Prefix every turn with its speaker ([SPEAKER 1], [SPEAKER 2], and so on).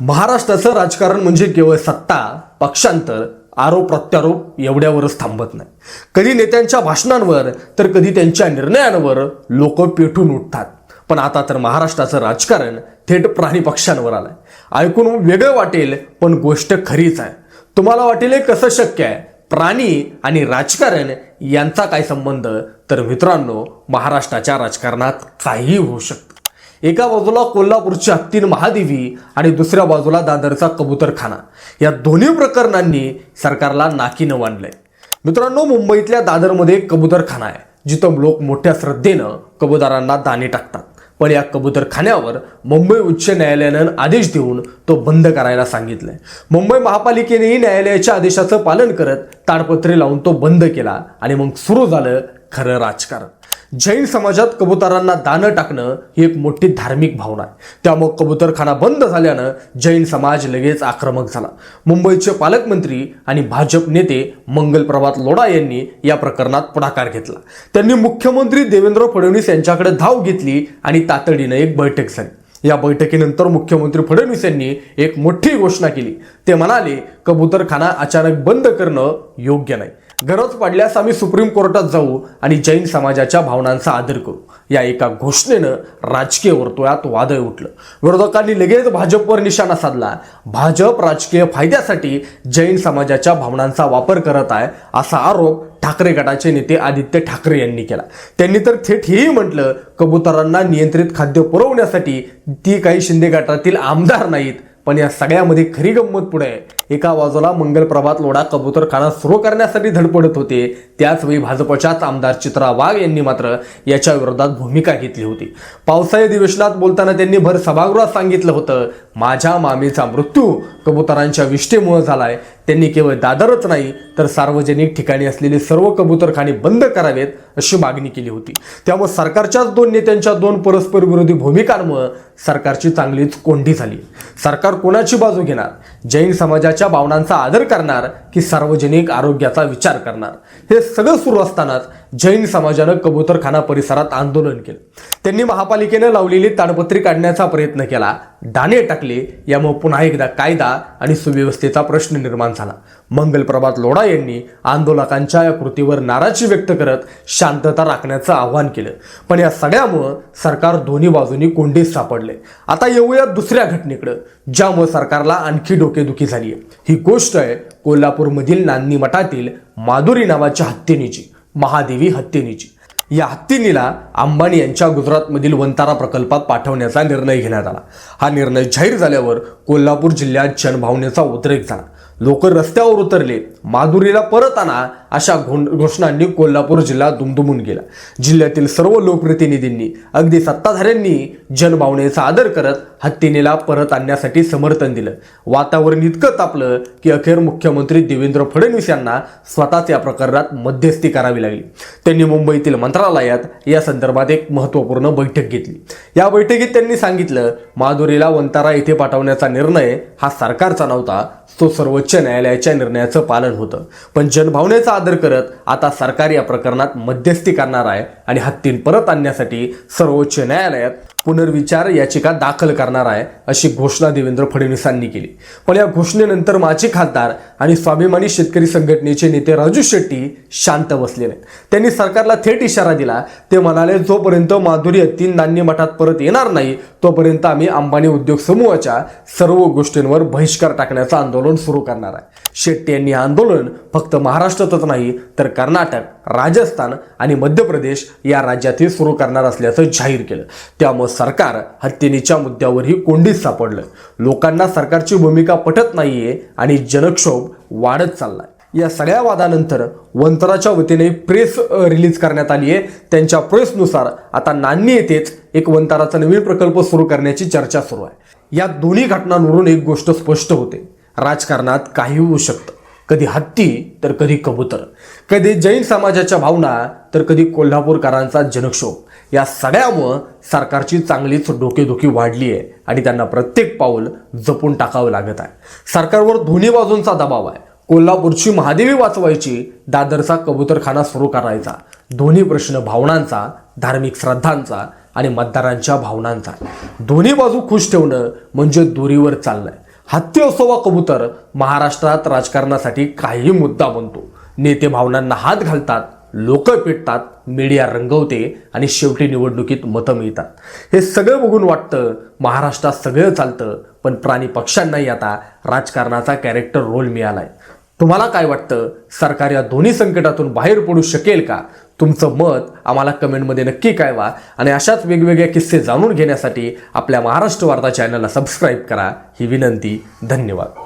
[SPEAKER 1] महाराष्ट्राचं राजकारण म्हणजे केवळ सत्ता पक्षांतर आरोप प्रत्यारोप एवढ्यावरच थांबत नाही. कधी नेत्यांच्या भाषणांवर तर कधी त्यांच्या निर्णयांवर लोक पेटून उठतात. पण आता तर महाराष्ट्राचं राजकारण थेट प्राणी पक्षांवर आलंय. ऐकून वेगळं वाटेल पण गोष्ट खरीच आहे. तुम्हाला वाटेल हे कसं शक्य आहे? प्राणी आणि राजकारण यांचा काय संबंध? तर मित्रांनो महाराष्ट्राच्या राजकारणात काहीही होऊ शकतं. एका बाजूला कोल्हापूरची हत्तीन महादेवी आणि दुसऱ्या बाजूला दादरचा कबूतरखाना. या दोन्ही प्रकरणांनी सरकारला नाकीनं मानलंय मित्रांनो मुंबईतल्या दादरमध्ये एक कबूतरखाना आहे जिथं लोक मोठ्या श्रद्धेनं कबुतरांना दाणे टाकतात. पण या कबूतरखान्यावर मुंबई उच्च न्यायालयानं आदेश देऊन तो बंद करायला सांगितलंय. मुंबई महापालिकेनेही न्यायालयाच्या आदेशाचं पालन करत ताडपत्रे लावून तो बंद केला आणि मग सुरू झालं खरं राजकारण. जैन समाजात कबुतरांना दानं टाकणं ही एक मोठी धार्मिक भावना आहे. त्यामुळे कबुतरखाना बंद झाल्यानं जैन समाज लगेच आक्रमक झाला. मुंबईचे पालकमंत्री आणि भाजप नेते मंगलप्रभात लोढा यांनी या प्रकरणात पुढाकार घेतला. त्यांनी मुख्यमंत्री देवेंद्र फडणवीस यांच्याकडे धाव घेतली आणि तातडीनं एक बैठक झाली. या बैठकीनंतर मुख्यमंत्री फडणवीस यांनी एक मोठी घोषणा केली. ते म्हणाले कबूतरखाना अचानक बंद करणं योग्य नाही. गरज पडल्यास आम्ही सुप्रीम कोर्टात जाऊ आणि जैन समाजाच्या भावनांचा आदर करू. या एका घोषणेनं राजकीय वर्तुळात वादळ उठलं. विरोधकांनी लगेच भाजपवर निशाणा साधला. भाजप राजकीय फायद्यासाठी जैन समाजाच्या भावनांचा वापर करत आहे असा आरोप ठाकरे गटाचे नेते आदित्य ठाकरे यांनी केला. त्यांनी तर थेट हेही म्हटलं कबुतरांना नियंत्रित खाद्य पुरवण्यासाठी ती काही शिंदे गटातील आमदार नाहीत पण या सगळ्यामध्ये खरी गंमत पुढे आहे. एका बाजूला मंगल प्रभात लोढा कबूतरखाना सुरू करण्यासाठी धडपडत होते. त्याचवेळी भाजपच्याच आमदार चित्रा वाघ यांनी मात्र याच्या विरोधात भूमिका घेतली होती. पावसाळी अधिवेशनात बोलताना त्यांनी भर सभागृहात सांगितलं होतं माझ्या मामीचा मृत्यू कबुतरांच्या विष्ठेमुळे झालाय. त्यांनी केवळ दादरच नाही तर सार्वजनिक ठिकाणी असलेली सर्व कबूतरखाने बंद करावेत अशी मागणी केली होती. त्यामुळे सरकारच्याच दोन नेत्यांच्या दोन परस्पर विरोधी भूमिकांमुळे सरकारची चांगलीच कोंडी झाली. सरकार कोणाची बाजू घेणार? जैन समाजाच्या भावनांचा आदर करणार की सार्वजनिक आरोग्याचा विचार करणार? हे सगळं सुरू असतानाच जैन समाजानं कबूतरखाना परिसरात आंदोलन केलं. त्यांनी महापालिकेनं लावलेली ताडपत्री काढण्याचा प्रयत्न केला. दाणे टाकले यामुळे पुन्हा एकदा कायदा आणि सुव्यवस्थेचा प्रश्न निर्माण झाला. मंगलप्रभात लोढा यांनी आंदोलकांच्या या कृतीवर नाराजी व्यक्त करत शांतता राखण्याचं आवाहन केलं. पण या सगळ्यामुळं सरकार दोन्ही बाजूनी कोंडीत सापडले आता येऊया दुसऱ्या घटनेकडं ज्यामुळे सरकारला आणखी डोकेदुखी झाली आहे ही गोष्ट आहे कोल्हापूरमधील नांदी मठातील माधुरी नावाच्या हत्येनीची महादेवी हत्येनीची. या हत्तीनीला अंबानी यांच्या गुजरातमधील वंतारा प्रकल्पात पाठवण्याचा निर्णय घेण्यात आला. हा निर्णय जाहीर झाल्यावर कोल्हापूर जिल्ह्यात जनभावनेचा उद्रेक झाला. लोक रस्त्यावर उतरले माधुरीला परत आणा अशा घोषणांनी कोल्हापूर जिल्हा दुमदुमून गेला. जिल्ह्यातील सर्व लोकप्रतिनिधींनी अगदी सत्ताधाऱ्यांनी जनभावनेचा आदर करत हत्तीनेला परत आणण्यासाठी समर्थन दिलं. वातावरण इतकं तापलं की अखेर मुख्यमंत्री देवेंद्र फडणवीस यांना स्वतःच या प्रकरणात मध्यस्थी करावी लागली. त्यांनी मुंबईतील मंत्रालयात या संदर्भात एक महत्त्वपूर्ण बैठक घेतली. या बैठकीत त्यांनी सांगितलं माधुरीला वंतारा येथे पाठवण्याचा निर्णय हा सरकारचा नव्हता तो सर्वोच्च न्यायालयाच्या निर्णयाचं पालन होतं. पण जनभावनेचा आदर करत आता सरकार या प्रकरणात मध्यस्थी करणार आहे आणि हत्तीन परत आणण्यासाठी सर्वोच्च न्यायालयात पुनर्विचार याचिका दाखल करणार आहे अशी घोषणा देवेंद्र फडणवीसांनी केली. पण या घोषणेनंतर माजी खासदार आणि स्वाभिमानी शेतकरी संघटनेचे नेते राजू शेट्टी शांत बसले नाहीत त्यांनी सरकारला थेट इशारा दिला ते म्हणाले जोपर्यंत माधुरी हत्तीन नान्य मठात परत येणार नाही तोपर्यंत आम्ही अंबानी उद्योग समूहाच्या सर्व गोष्टींवर बहिष्कार टाकण्याचं आंदोलन सुरू करणार आहे. शेट्टी यांनी आंदोलन फक्त महाराष्ट्रातच नाही तर कर्नाटक राजस्थान आणि मध्य प्रदेश या राज्यातही सुरू करणार असल्याचं जाहीर केलं. त्यामुळे सरकार हत्येनीच्या मुद्द्यावरही कोंडीत सापडलं. लोकांना सरकारची भूमिका पटत नाहीये आणि जनक्षोभ वाढत चाललाय. या सगळ्या वादानंतर वंतराच्या वतीने प्रेस रिलीज करण्यात आली आहे. त्यांच्या प्रेसनुसार आता नान्नी येथेच एक वंताराचा नवीन प्रकल्प सुरू करण्याची चर्चा सुरू आहे. या दोन्ही घटनांवरून एक गोष्ट स्पष्ट होते. राजकारणात काही होऊ शकतं. कधी हत्ती तर कधी कबूतर. कधी जैन समाजाच्या भावना तर कधी कोल्हापूरकरांचा जनक्षोभ. या सगळ्यामुळं सरकारची चांगलीच डोकेदुखी वाढली आहे आणि त्यांना प्रत्येक पाऊल जपून टाकावं लागत आहे. सरकारवर दोन्ही बाजूंचा दबाव आहे. कोल्हापूरची महादेवी वाचवायची दादरचा कबूतरखाना सुरू करायचा. दोन्ही प्रश्न भावनांचा धार्मिक श्रद्धांचा आणि मतदारांच्या भावनांचा. दोन्ही बाजू खुश ठेवणं म्हणजे दोरीवर चाललंय हत्ती असो वा कबूतर महाराष्ट्रात राजकारणासाठी काही मुद्दा बनतो. नेते भावनांना हात घालतात लोक पेटतात मीडिया रंगवते आणि शेवटी निवडणुकीत मतं मिळतात. हे सगळं बघून वाटतं महाराष्ट्रात सगळं चालतं पण प्राणी पक्षांनाही आता राजकारणाचा कॅरेक्टर रोल मिळालाय. तुम्हाला काय वाटतं? सरकार या दोन्ही संकटातून बाहेर पडू शकेल का? तुमचं मत आम्हाला कमेंटमध्ये नक्की कळवा आणि अशाच वेगवेगळे किस्से जाणून घेण्यासाठी आपल्या महाराष्ट्र वार्ता चॅनलला सबस्क्राईब करा. ही विनंती धन्यवाद.